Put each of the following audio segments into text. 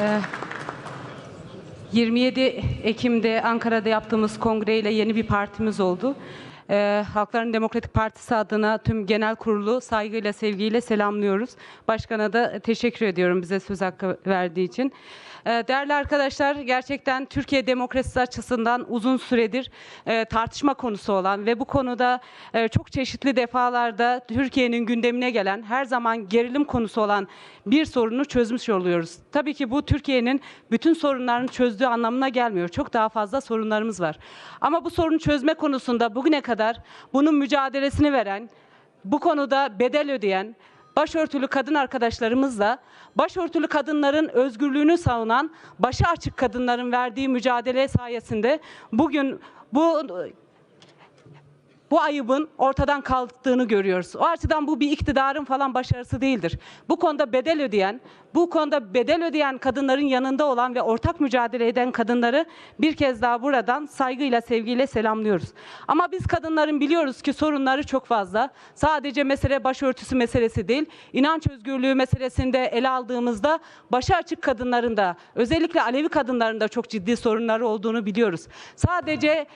Ee, 27 Ekim'de Ankara'da yaptığımız kongreyle yeni bir partimiz oldu. Ee, Halkların Demokratik Partisi adına tüm genel kurulu saygıyla, sevgiyle selamlıyoruz. Başkana da teşekkür ediyorum bize söz hakkı verdiği için. Ee, Değerli arkadaşlar, gerçekten Türkiye demokrasisi açısından uzun süredir e, tartışma konusu olan ve bu konuda e, çok çeşitli defalarda Türkiye'nin gündemine gelen, her zaman gerilim konusu olan bir sorunu çözmüş oluyoruz. Tabii ki bu Türkiye'nin bütün sorunlarını çözdüğü anlamına gelmiyor. Çok daha fazla sorunlarımız var. Ama bu sorunu çözme konusunda bugüne kadar bunun mücadelesini veren, bu konuda bedel ödeyen, başörtülü kadın arkadaşlarımızla başörtülü kadınların özgürlüğünü savunan başı açık kadınların verdiği mücadele sayesinde bugün bu bu ayıbın ortadan kalktığını görüyoruz. O açıdan bu bir iktidarın falan başarısı değildir. Bu konuda bedel ödeyen, bu konuda bedel ödeyen kadınların yanında olan ve ortak mücadele eden kadınları bir kez daha buradan saygıyla, sevgiyle selamlıyoruz. Ama biz kadınların biliyoruz ki sorunları çok fazla. Sadece mesele başörtüsü meselesi değil, inanç özgürlüğü meselesinde ele aldığımızda başı açık kadınların da, özellikle Alevi kadınların da çok ciddi sorunları olduğunu biliyoruz. Sadece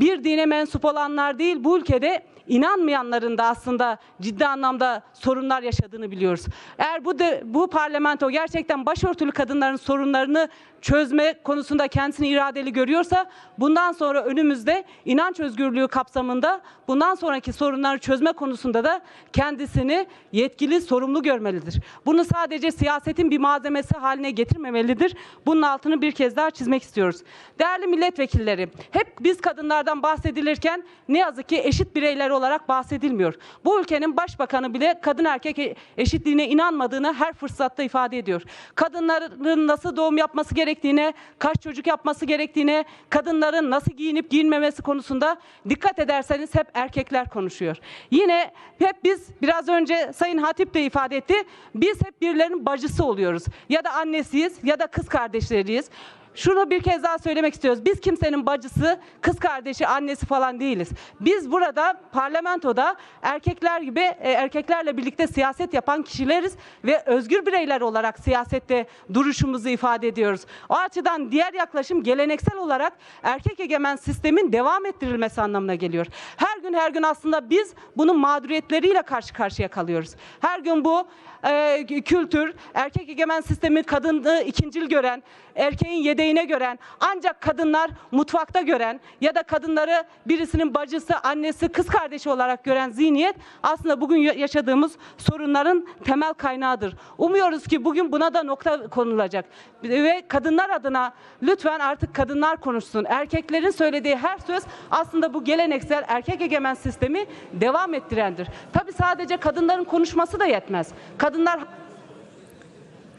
bir dine mensup olanlar değil bu ülkede inanmayanların da aslında ciddi anlamda sorunlar yaşadığını biliyoruz. Eğer bu de, bu parlamento gerçekten başörtülü kadınların sorunlarını çözme konusunda kendisini iradeli görüyorsa bundan sonra önümüzde inanç özgürlüğü kapsamında bundan sonraki sorunları çözme konusunda da kendisini yetkili, sorumlu görmelidir. Bunu sadece siyasetin bir malzemesi haline getirmemelidir. Bunun altını bir kez daha çizmek istiyoruz. Değerli milletvekilleri, hep biz kadınlardan bahsedilirken ne yazık ki eşit bireyler olarak bahsedilmiyor. Bu ülkenin başbakanı bile kadın erkek e- eşitliğine inanmadığını her fırsatta ifade ediyor. Kadınların nasıl doğum yapması gerektiğine, kaç çocuk yapması gerektiğine, kadınların nasıl giyinip giyinmemesi konusunda dikkat ederseniz hep erkekler konuşuyor. Yine hep biz biraz önce Sayın Hatip de ifade etti. Biz hep birilerinin bacısı oluyoruz. Ya da annesiyiz ya da kız kardeşleriyiz. Şunu bir kez daha söylemek istiyoruz. Biz kimsenin bacısı, kız kardeşi, annesi falan değiliz. Biz burada parlamentoda erkekler gibi e, erkeklerle birlikte siyaset yapan kişileriz ve özgür bireyler olarak siyasette duruşumuzu ifade ediyoruz. O açıdan diğer yaklaşım geleneksel olarak erkek egemen sistemin devam ettirilmesi anlamına geliyor. Her gün her gün aslında biz bunun mağduriyetleriyle karşı karşıya kalıyoruz. Her gün bu e, kültür, erkek egemen sistemi kadını ikincil gören, erkeğin yedeğine gören, ancak kadınlar mutfakta gören ya da kadınları birisinin bacısı, annesi, kız kardeşi olarak gören zihniyet aslında bugün ya- yaşadığımız sorunların temel kaynağıdır. Umuyoruz ki bugün buna da nokta konulacak ve kadınlar adına lütfen artık kadınlar konuşsun. Erkeklerin söylediği her söz aslında bu geleneksel erkek egemen sistemi devam ettirendir. Tabii sadece kadınların konuşması da yetmez. Kadınlar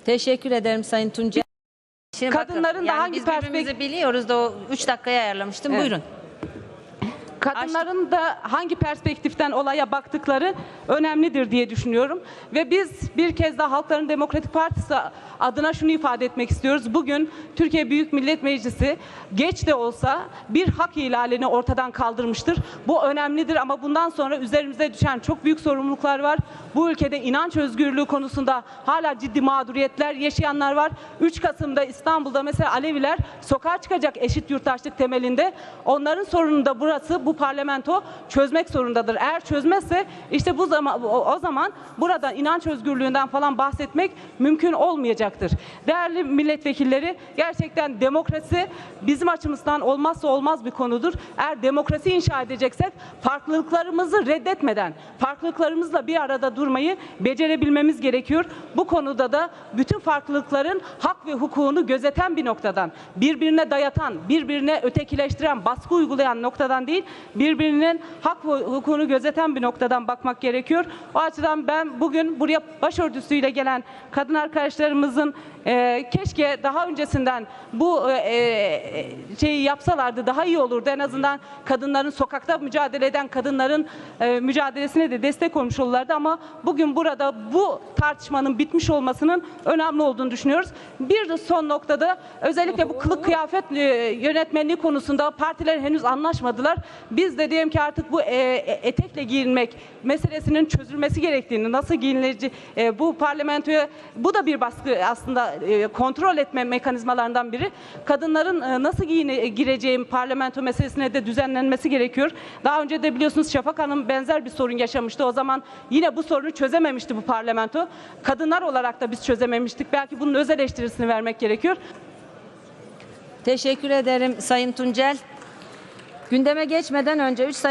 Teşekkür ederim Sayın Tunca. Şimdi Kadınların bakın, da yani hangi biz birbirimizi biliyoruz da o 3 dakikaya ayarlamıştım. Evet. Buyurun. kadınların da hangi perspektiften olaya baktıkları önemlidir diye düşünüyorum. Ve biz bir kez daha Halkların Demokratik Partisi adına şunu ifade etmek istiyoruz. Bugün Türkiye Büyük Millet Meclisi geç de olsa bir hak ihlalini ortadan kaldırmıştır. Bu önemlidir ama bundan sonra üzerimize düşen çok büyük sorumluluklar var. Bu ülkede inanç özgürlüğü konusunda hala ciddi mağduriyetler yaşayanlar var. 3 Kasım'da İstanbul'da mesela Aleviler sokağa çıkacak eşit yurttaşlık temelinde. Onların sorununu da burası bu parlamento çözmek zorundadır. Eğer çözmezse işte bu zaman o, zaman burada inanç özgürlüğünden falan bahsetmek mümkün olmayacaktır. Değerli milletvekilleri gerçekten demokrasi bizim açımızdan olmazsa olmaz bir konudur. Eğer demokrasi inşa edeceksek farklılıklarımızı reddetmeden farklılıklarımızla bir arada durmayı becerebilmemiz gerekiyor. Bu konuda da bütün farklılıkların hak ve hukukunu gözeten bir noktadan, birbirine dayatan, birbirine ötekileştiren, baskı uygulayan noktadan değil, birbirinin hak ve hukukunu gözeten bir noktadan bakmak gerekiyor. O açıdan ben bugün buraya başörtüsüyle gelen kadın Sachen e, keşke daha öncesinden bu e, e, şeyi yapsalardı daha iyi olurdu. En azından kadınların sokakta mücadele eden kadınların e, mücadelesine de destek olmuş olurlardı ama bugün burada bu tartışmanın bitmiş olmasının önemli olduğunu düşünüyoruz. Bir de son noktada özellikle bu kılık kıyafet e, yönetmenliği konusunda partiler henüz anlaşmadılar. biz de diyelim ki artık bu e, e, etekle giyinmek meselesinin çözülmesi gerektiğini, nasıl giyinileceği e, bu parlamentoya bu da bir baskı e, kontrol etme mekanizmalarından biri. Kadınların e, nasıl giyine, gireceği parlamento meselesine de düzenlenmesi gerekiyor. Daha önce de biliyorsunuz Şafak Hanım benzer bir sorun yaşamıştı. O zaman yine bu sorunu çözememişti bu parlamento. Kadınlar olarak da biz çözememiştik. Belki bunun öz eleştirisini vermek gerekiyor. Teşekkür ederim Sayın Tuncel. Gündeme geçmeden önce 3 sayın